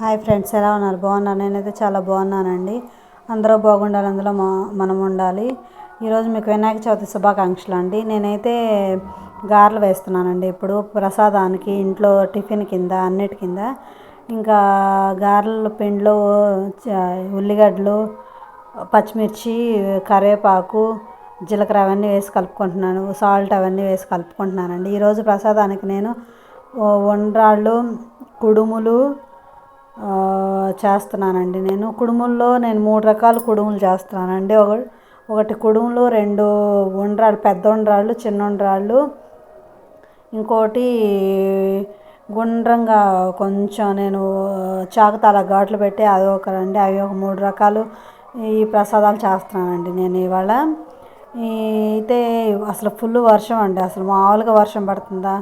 Hi friends ఎలా ఉన్నారు? బాగున్నారు? నేనైతే చాలా బాగున్నానండి. అందరూ బాగుండాలి అందులో మా మనం ఉండాలి. ఈరోజు మీకు వినాయక చవితి శుభాకాంక్షలు అండి. నేనైతే గారెలు వేస్తున్నానండి ఇప్పుడు ప్రసాదానికి ఇంట్లో టిఫిన్ కింద అన్నిటి కింద. ఇంకా గారెల పిండిలో ఉల్లిగడ్డలు పచ్చిమిర్చి కరివేపాకు జీలకర్ర అవన్నీ వేసి కలుపుకుంటున్నాను. సాల్ట్ అవన్నీ వేసి కలుపుకుంటున్నానండి. ఈరోజు ప్రసాదానికి నేను వండ్రాళ్ళు కుడుములు చేస్తున్నానండి. నేను కుడుముల్లో నేను మూడు రకాల కుడుములు చేస్తున్నానండి. ఒక ఒకటి కుడుములు రెండు ఉండ్రాళ్ళు పెద్ద ఉండ్రాళ్ళు చిన్న ఉండ్రాళ్ళు. ఇంకోటి గుండ్రంగా కొంచెం నేను చాకుతాల ఘాట్లు పెట్టి అది ఒక రండి అవి ఒక మూడు రకాలు ఈ ప్రసాదాలు చేస్తున్నానండి నేను ఇవాళ. ఈ అయితే అసలు ఫుల్ వర్షం అండి. అసలు మామూలుగా వర్షం పడుతుందా?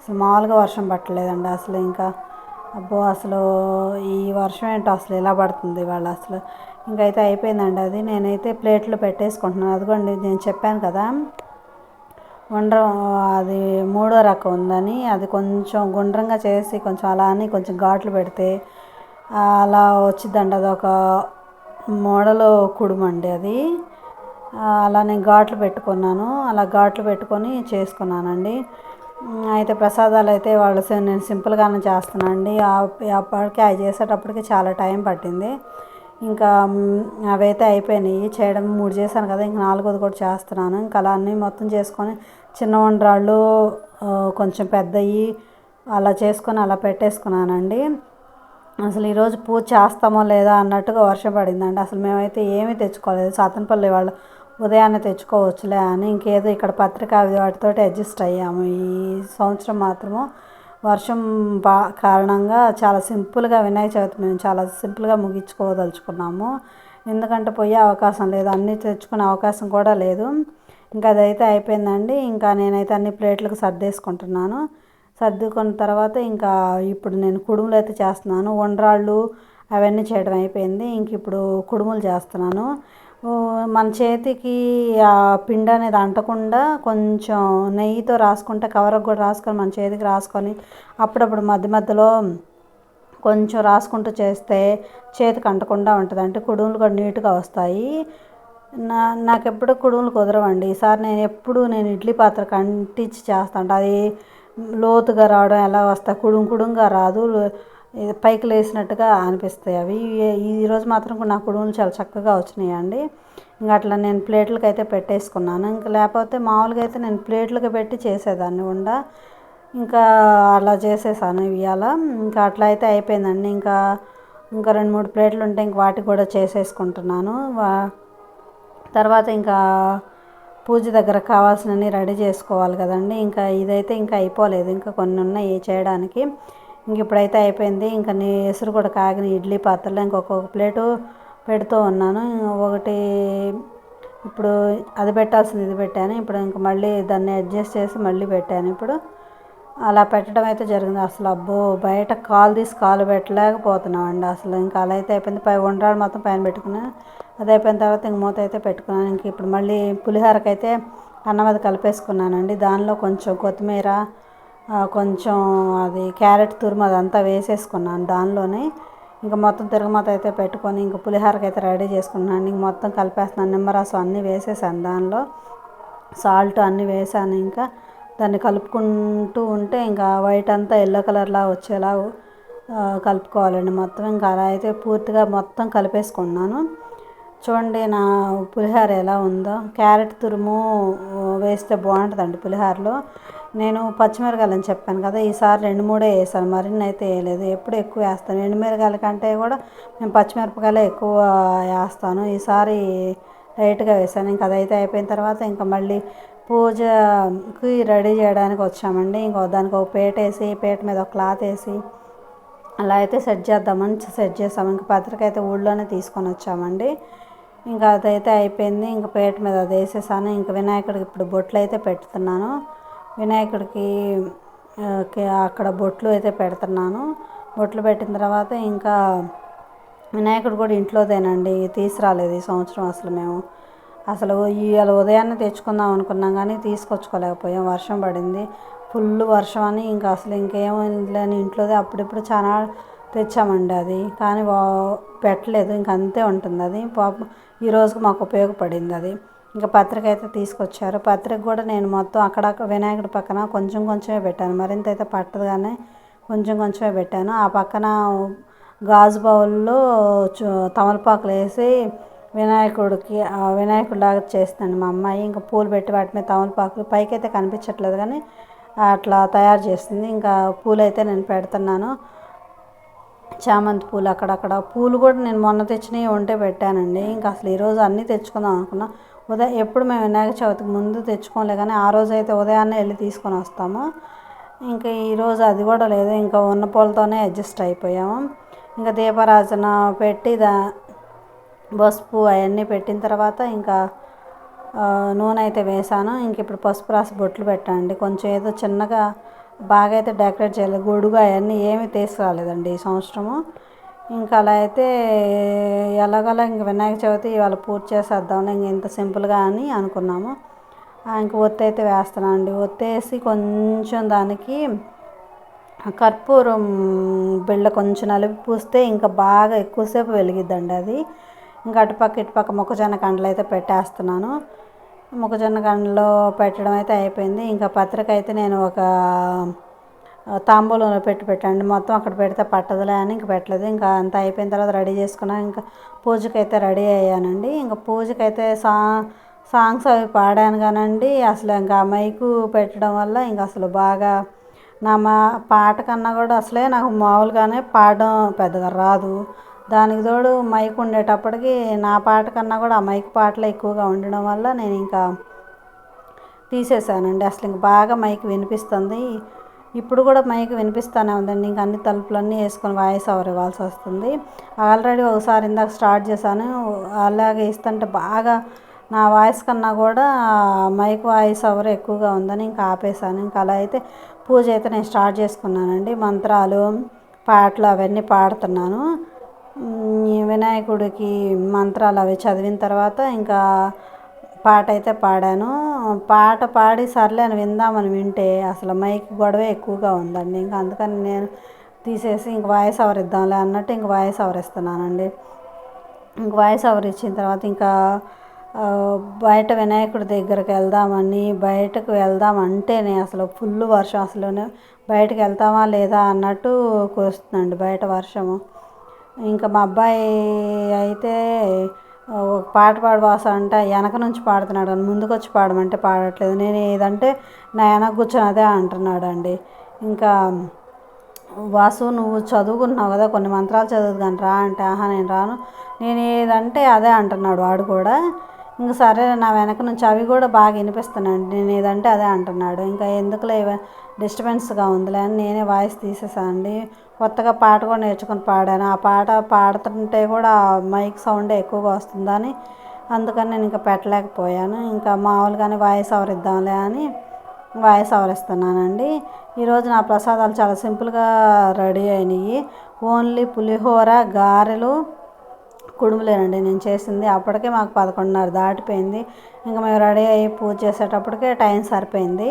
అసలు మామూలుగా వర్షం పట్టలేదండి అసలు ఇంకా. అబ్బో అసలు ఈ వర్షం ఏంటో అసలు ఇలా పడుతుంది ఇవాళ? అసలు ఇంకైతే అయిపోయిందండి అది. నేనైతే ప్లేట్లు పెట్టేసుకుంటున్నాను. అదిగోండి నేను చెప్పాను కదా గుండ్రం అది మూడో రకం ఉందని. అది కొంచెం గుండ్రంగా చేసి కొంచెం అలా అని కొంచెం ఘాట్లు పెడితే అలా వచ్చిందండి అదొక మోడలు కుడుమండి అది. అలా నేను ఘాట్లు పెట్టుకున్నాను. అలా ఘాట్లు పెట్టుకొని చేసుకున్నానండి. అయితే ప్రసాదాలు అయితే వాళ్ళు నేను సింపుల్గానే చేస్తున్నాను అండి అప్పటికి అవి చేసేటప్పటికి చాలా టైం పట్టింది. ఇంకా అవైతే అయిపోయినాయి. చేయడం మూడు చేశాను కదా ఇంకా నాలుగోది కూడా చేస్తున్నాను. ఇంకా అలా అన్నీ మొత్తం చేసుకొని చిన్న వండరాళ్ళు కొంచెం పెద్దవి అలా చేసుకొని అలా పెట్టేసుకున్నానండి. అసలు ఈరోజు పూజ చేస్తామో లేదా అన్నట్టుగా వర్షం పడిందండి. అసలు మేమైతే ఏమీ తెచ్చుకోలేదు. సాతనపల్లి వాళ్ళు ఉదయాన్నే తెచ్చుకోవచ్చులే అని ఇంకేదో ఇక్కడ పత్రిక అవి వాటితో అడ్జస్ట్ అయ్యాము. ఈ సంవత్సరం మాత్రము వర్షం బా కారణంగా చాలా సింపుల్గా వినాయక చవితి మేము చాలా సింపుల్గా ముగించుకోదలుచుకున్నాము. ఎందుకంటే పోయే అవకాశం లేదు అన్నీ తెచ్చుకునే అవకాశం కూడా లేదు. ఇంకా అదైతే అయిపోయిందండి. ఇంకా నేనైతే అన్ని ప్లేట్లకు సర్దేసుకుంటున్నాను. సర్దుకున్న తర్వాత ఇంకా ఇప్పుడు నేను కుడుములు అయితే చేస్తున్నాను. ఉండ్రాళ్ళు అవన్నీ చేయడం అయిపోయింది. ఇంక ఇప్పుడు కుడుములు చేస్తున్నాను. మన చేతికి ఆ పిండి అనేది అంటకుండా కొంచెం నెయ్యితో రాసుకుంటే కవర్కి కూడా రాసుకొని మన చేతికి రాసుకొని అప్పుడప్పుడు మధ్య మధ్యలో కొంచెం రాసుకుంటూ చేస్తే చేతికి అంటకుండా ఉంటుంది. అంటే కుడుములు కూడా నీట్గా వస్తాయి. నా నాకు ఎప్పుడు కుడుములు కుదరవండి. ఈసారి నేను ఎప్పుడు నేను ఇడ్లీ పాత్ర కంటించి చేస్తా చేస్తాను అది లోతుగా రావడం ఎలా వస్తాయి కుడుం కుడుముగా రాదు. పైకి లేసినట్టుగా అనిపిస్తాయి అవి. ఈ- మాత్రం నా కుడుములు చాలా చక్కగా వచ్చినాయండి. ఇంకా అట్లా నేను ప్లేట్లకి అయితే పెట్టేసుకున్నాను. ఇంకా లేకపోతే మామూలుగా అయితే నేను ప్లేట్లకి పెట్టి చేసేదాన్ని ఉండ. ఇంకా అలా చేసేసాను ఇవాళ ఇంకా అట్లా అయితే అయిపోయిందండి. ఇంకా ఇంకా రెండు మూడు ప్లేట్లు ఉంటే ఇంక వాటికి కూడా చేసేసుకుంటున్నాను. వా తర్వాత ఇంకా పూజ దగ్గర కావాల్సినవి రెడీ చేసుకోవాలి కదండి. ఇంకా ఇదైతే ఇంకా అయిపోలేదు. ఇంకా కొన్ని ఉన్నాయి చేయడానికి. ఇంక ఇప్పుడైతే అయిపోయింది. ఇంకా నీ ఎసురు కూడా కాగిన ఇడ్లీ పాత్రలో ఇంకొక ప్లేటు పెడుతూ ఉన్నాను. ఒకటి ఇప్పుడు అది పెట్టాల్సింది ఇది పెట్టాను. ఇప్పుడు ఇంక మళ్ళీ దాన్ని అడ్జస్ట్ చేసి మళ్ళీ పెట్టాను. ఇప్పుడు అలా పెట్టడం అయితే జరిగింది. అసలు అబ్బో బయట కాలు తీసి కాలు పెట్టలేకపోతున్నాం అండి అసలు. ఇంకా అలా అయితే అయిపోయింది. పై వండ్రాలు మొత్తం పైన పెట్టుకున్నాను అది అయిపోయిన తర్వాత ఇంక మూత అయితే పెట్టుకున్నాను. ఇంక ఇప్పుడు మళ్ళీ పులిహోరకైతే అన్నం అది కలిపేసుకున్నానండి. దానిలో కొంచెం కొత్తిమీర కొంచెం అది క్యారెట్ తురుము అదంతా వేసేసుకున్నాను దానిలోనే. ఇంకా మొత్తం తిరగమాత అయితే పెట్టుకొని ఇంక పులిహోరకి అయితే రెడీ చేసుకున్నాను. ఇంక మొత్తం కలిపేస్తున్నాను. నిమ్మరసం అన్నీ వేసేసాను దానిలో. సాల్ట్ అన్నీ వేసాను ఇంకా. దాన్ని కలుపుకుంటూ ఉంటే ఇంకా వైట్ అంతా ఎల్లో కలర్లా వచ్చేలా కలుపుకోవాలండి మొత్తం. ఇంకా అలా అయితే పూర్తిగా మొత్తం కలిపేసుకున్నాను. చూడండి నా పులిహోర ఎలా ఉందో. క్యారెట్ తురుము వేస్తే బాగుంటుందండి పులిహోరలో. నేను పచ్చిమిరకాయలు అని చెప్పాను కదా ఈసారి రెండు మూడే వేసాను. మరిన్ని అయితే వేయలేదు. ఎప్పుడు ఎక్కువ వేస్తాను? ఎండుమిరకాయల కంటే కూడా నేను పచ్చిమిరపకాయలే ఎక్కువ వేస్తాను. ఈసారి లైట్గా వేసాను. ఇంకా అదైతే అయిపోయిన తర్వాత ఇంకా మళ్ళీ పూజకి రెడీ చేయడానికి వచ్చామండి. ఇంకో దానికి ఒక పేట వేసి పేట మీద ఒక క్లాత్ వేసి అలా అయితే సెట్ చేద్దామని సెట్ చేసాము ఇంకా పత్రిక అయితే ఊళ్ళోనే తీసుకొని వచ్చామండి. ఇంకా అదైతే అయిపోయింది. ఇంకా పేట మీద అది వేసేసాను. ఇంకా వినాయకుడికి ఇప్పుడు బొట్లు అయితే పెడుతున్నాను. వినాయకుడికి అక్కడ బొట్లు అయితే పెడుతున్నాను. బొట్లు పెట్టిన తర్వాత ఇంకా వినాయకుడు కూడా ఇంట్లోదేనండి. తీసుకురాలేదు ఈ సంవత్సరం అసలు మేము. అసలు ఇవాళ ఉదయాన్నే తెచ్చుకుందాం అనుకున్నాం కానీ తీసుకొచ్చుకోలేకపోయాం. వర్షం పడింది. ఫుల్ వర్షం అని ఇంకా అసలు ఇంకేమీ లేని ఇంట్లోదే. అప్పుడిప్పుడు చాలా తెచ్చామండి అది. కానీ వా- పెట్టలేదు. ఇంక అంతే ఉంటుంది అది. పాపం ఈ మాకు ఉపయోగపడింది అది. ఇంకా పత్రిక అయితే తీసుకొచ్చారు. పత్రిక కూడా నేను మొత్తం అక్కడ వినాయకుడి పక్కన కొంచెం కొంచెమే పెట్టాను. మరింత అయితే పట్టదు కానీ కొంచెం కొంచెమే పెట్టాను. ఆ పక్కన గాజు బౌల్లో తమలపాకులు వేసి వినాయకుడికి వినాయకుడిలాగా చేస్తాను మా అమ్మాయి. ఇంకా పూలు పెట్టి వాటి మీద తమలపాకులు పైకి అయితే కనిపించట్లేదు కానీ అట్లా తయారు చేస్తుంది. ఇంకా పూలు అయితే నేను పెడుతున్నాను. చామంతి పూలు అక్కడక్కడ. పూలు కూడా నేను మొన్న తెచ్చినవి ఉంటే పెట్టానండి. ఇంకా అసలు ఈరోజు అన్నీ తెచ్చుకుందాం అనుకున్నా. ఉదయం ఎప్పుడు మేము వినాయక చవితికి ముందు తెచ్చుకోలే కానీ ఆ రోజు అయితే ఉదయాన్నే వెళ్ళి తీసుకొని వస్తాము. ఇంకా ఈరోజు అది కూడా లేదు. ఇంకా ఉన్న పూలతోనే అడ్జస్ట్ అయిపోయాము. ఇంకా దీపారాజన పెట్టి దా పసుపు అవన్నీ పెట్టిన తర్వాత ఇంకా నూనె అయితే వేసాను. ఇంక ఇప్పుడు పసుపు రాసి బొట్లు పెట్టండి కొంచెం ఏదో చిన్నగా బాగా అయితే డెకరేట్ చేయలేదు గొడుగు అవన్నీ ఏమీ తీసుకురాలేదండి ఈ సంవత్సరము. ఇంకా అలా అయితే ఎలాగోలా ఇంక వినాయక చవితి ఇవాళ పూర్తి చేసేద్దాంలే ఇంక ఇంత సింపుల్గా అని అనుకున్నాము. ఇంక ఒత్తి అయితే వేస్తున్నాను అండి ఒత్తేసి కొంచెం దానికి కర్పూరం బిళ్ళ కొంచెం నలిపి పూస్తే ఇంకా బాగా ఎక్కువసేపు వెలిగిద్దండి అది. ఇంకా అటుపక్క ఇటుపక్క మొక్కజొన్న కండలు అయితే పెట్టేస్తున్నాను. మొక్కజొన్న కండలో పెట్టడం అయితే అయిపోయింది. ఇంకా పత్రిక అయితే నేను ఒక తాంబూలంలో పెట్టి పెట్టండి. మొత్తం అక్కడ పెడితే పట్టదులే అని ఇంక పెట్టలేదు. ఇంకా అంతా అయిపోయిన తర్వాత రెడీ చేసుకున్నా ఇంకా పూజకైతే రెడీ అయ్యానండి. ఇంకా పూజకైతే సా సాంగ్స్ అవి పాడాను కానండి. అసలు ఇంకా మైకు పెట్టడం వల్ల ఇంకా అసలు బాగా నా మా పాట కన్నా కూడా అసలే నాకు మామూలుగానే పాడడం పెద్దగా రాదు. దానికి తోడు మైక్ ఉండేటప్పటికి నా పాట కన్నా కూడా ఆ మైక్ పాటలు ఎక్కువగా ఉండడం వల్ల నేను ఇంకా తీసేసానండి. అసలు ఇంక బాగా మైక్ వినిపిస్తుంది. ఇప్పుడు కూడా మైక్ వినిపిస్తూనే ఉందండి. ఇంకా అన్ని తలుపులన్నీ వేసుకొని వాయిస్ ఓవర్ ఇవ్వాల్సి వస్తుంది. ఆల్రెడీ ఒకసారి ఇందాక స్టార్ట్ చేశాను. అలాగే ఇస్తుంటే బాగా నా వాయిస్ కన్నా కూడా మైక్ వాయిస్ ఓవర్ ఎక్కువగా ఉందని ఇంకా ఆపేసాను ఇంకా అలా అయితే పూజ అయితే నేను స్టార్ట్ చేసుకున్నానండి. మంత్రాలు పాటలు అవన్నీ పాడుతున్నాను. వినాయకుడికి మంత్రాలు అవి చదివిన తర్వాత ఇంకా పాట అయితే పాడాను. పాట పాడి సర్లే అని విందామని వింటే అసలు మైక్ గొడవ ఎక్కువగా ఉందండి. ఇంకా అందుకని నేను తీసేసి ఇంక వాయిస్ ఓవర్ ఇద్దాంలే అన్నట్టు ఇంక వాయిస్ ఓవర్ ఇస్తున్నానండి. ఇంక వాయిస్ ఓవర్ ఇచ్చిన తర్వాత ఇంకా బయట వినాయకుడి దగ్గరికి వెళ్దామని బయటకు వెళ్దామంటేనే అసలు ఫుల్ వర్షం అసలు బయటకు వెళ్తామా లేదా అన్నట్టు కురుస్తుందండి బయట వర్షము. ఇంకా మా అబ్బాయి అయితే ఒక పాట పాడు వాసు అంటే వెనక నుంచి పాడుతున్నాడు అని ముందుకు వచ్చి పాడమంటే పాడట్లేదు. నేను ఏదంటే నా వెనక కూర్చొని అదే అంటున్నాడు అండి ఇంకా వాసు నువ్వు చదువుకుంటున్నావు కదా కొన్ని మంత్రాలు చదువు కానీ రా అంటే ఆహా నేను రాను. నేను ఏదంటే అదే అంటున్నాడు వాడు కూడా. ఇంక సరే నా వెనక నుంచి అవి కూడా బాగా వినిపిస్తున్నాను నేను ఏదంటే అదే అంటున్నాడు. ఇంకా ఎందుకులే డిస్టర్బెన్స్గా ఉందిలే అని నేనే వాయిస్ తీసేసానండి కొత్తగా పాట కూడా నేర్చుకుని పాడాను. ఆ పాట పాడుతుంటే కూడా మైక్ సౌండ్ ఎక్కువగా వస్తుందని అందుకని నేను ఇంకా పెట్టలేకపోయాను. ఇంకా మామూలుగానే వాయిస్ ఓవర్ ఇద్దాంలే అని వాయిస్ ఓవర్ ఇస్తున్నానండి ఈరోజు నా ప్రసాదాలు చాలా సింపుల్గా రెడీ అయినాయి. ఓన్లీ పులిహోర గారెలు కుడుములేనండి. నేను చేసింది అప్పటికే మాకు పదకొండున్నర దాటిపోయింది. ఇంకా మేము రెడీ అయ్యి పూజ చేసేటప్పటికే టైం సరిపోయింది.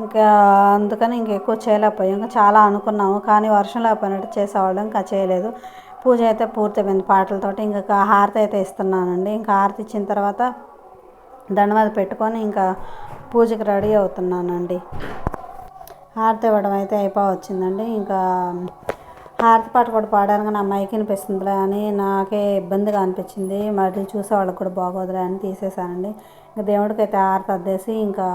ఇంకా అందుకని ఇంక ఎక్కువ చేయలేకపోయాం. ఇంకా చాలా అనుకున్నాము. కానీ వర్షం లేకపోయినట్టు చేసేవాళ్ళం. ఇంకా చేయలేదు. పూజ అయితే పూర్తయిపోయింది పాటలతోటి. ఇంకా హారతి అయితే ఇస్తున్నానండి. ఇంకా హారతి ఇచ్చిన తర్వాత దండ పెట్టుకొని ఇంకా పూజకి రెడీ అవుతున్నానండి. హారతి ఇవ్వడం అయితే అయిపో వచ్చిందండి ఇంకా హారతి పాట కూడా పాడాను కానీ నా మైక్ వినిపిస్తుందిలే అని నాకే ఇబ్బందిగా అనిపించింది. మళ్ళీ చూసే వాళ్ళకి కూడా బాగోదులే అని తీసేసానండి ఇంకా దేవుడికి అయితే హారతి అద్దేసి ఇంకా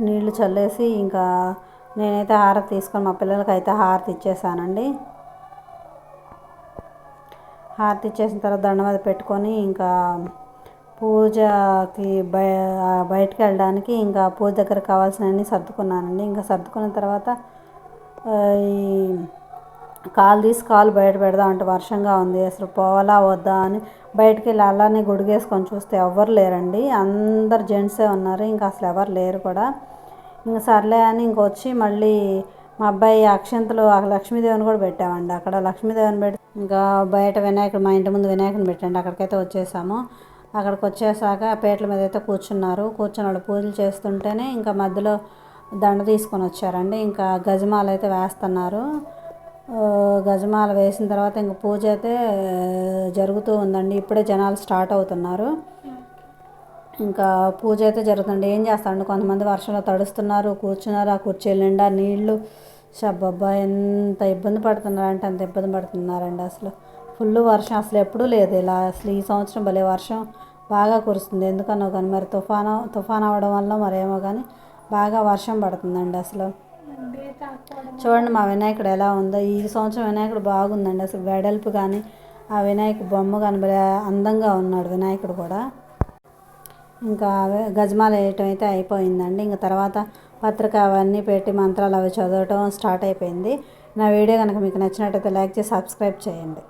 నీళ్ళు చల్లేసి ఇంకా నేనైతే హారతి తీసుకొని మా పిల్లలకి అయితే హారతి ఇచ్చేసానండి హారతి ఇచ్చేసిన తర్వాత దండం మీద పెట్టుకొని ఇంకా పూజకి బయ బయటకు వెళ్ళడానికి ఇంకా పూజ దగ్గర కావాల్సినవన్నీ సర్దుకున్నానండి. ఇంకా సర్దుకున్న తర్వాత ఈ కాలు తీసి కాలు బయట పెడదాం అంటే వర్షంగా ఉంది. అసలు పోవాలా వద్దా అని బయటికి వెళ్ళి అలానే గొడుగేసుకొని చూస్తే ఎవ్వరు లేరండి. అందరు జెంట్సే ఉన్నారు. ఇంకా అసలు ఎవరు లేరు కూడా. ఇంకా సర్లే అని ఇంకొచ్చి మళ్ళీ మా అబ్బాయి అక్షంతలు ఆ లక్ష్మీదేవిని కూడా పెట్టామండి. అక్కడ లక్ష్మీదేవిని పెట్టి ఇంకా బయట వినాయకుడు మా ఇంటి ముందు వినాయకుని పెట్టండి. అక్కడికైతే వచ్చేసాము. అక్కడికి వచ్చేసాక పేటల మీద అయితే కూర్చున్నారు. కూర్చుని వాళ్ళు పూజలు చేస్తుంటేనే ఇంకా మధ్యలో దండ తీసుకొని వచ్చారండి. ఇంకా గజమాలు అయితే వేస్తున్నారు. గజమాల వేసిన తర్వాత ఇంక పూజ అయితే జరుగుతూ ఉందండి. ఇప్పుడే జనాలు స్టార్ట్ అవుతున్నారు. ఇంకా పూజ అయితే జరుగుతుంది. ఏం చేస్తాండి కొంతమంది వర్షంలో తడుస్తున్నారు కూర్చున్నారు. ఆ కుర్చీల నిండా నీళ్ళు. షబ్బబ్బా ఎంత ఇబ్బంది పడుతున్నారంటే అంత ఇబ్బంది పడుతున్నారండి అసలు. ఫుల్ వర్షం. అసలు ఎప్పుడూ లేదు ఇలా. అసలు ఈ సంవత్సరం భలే వర్షం. బాగా కురుస్తుంది. ఎందుకనో కానీ మరి తుఫాను తుఫాన్ అవ్వడం వల్ల మరేమో కానీ బాగా వర్షం పడుతుందండి అసలు. చూడండి మా వినాయకుడు ఎలా ఉందో. ఈ సంవత్సరం వినాయకుడు బాగుందండి. అసలు వెడల్పు కానీ ఆ వినాయకుడు బొమ్మ కానీ అందంగా ఉన్నాడు వినాయకుడు కూడా. ఇంకా అవే గజమాల వేయటం అయితే అయిపోయిందండి. ఇంకా తర్వాత పత్రిక అవన్నీ పెట్టి మంత్రాలు అవి చదవటం స్టార్ట్ అయిపోయింది. నా వీడియో కనుక మీకు నచ్చినట్టయితే లైక్ చేసి సబ్స్క్రైబ్ చేయండి.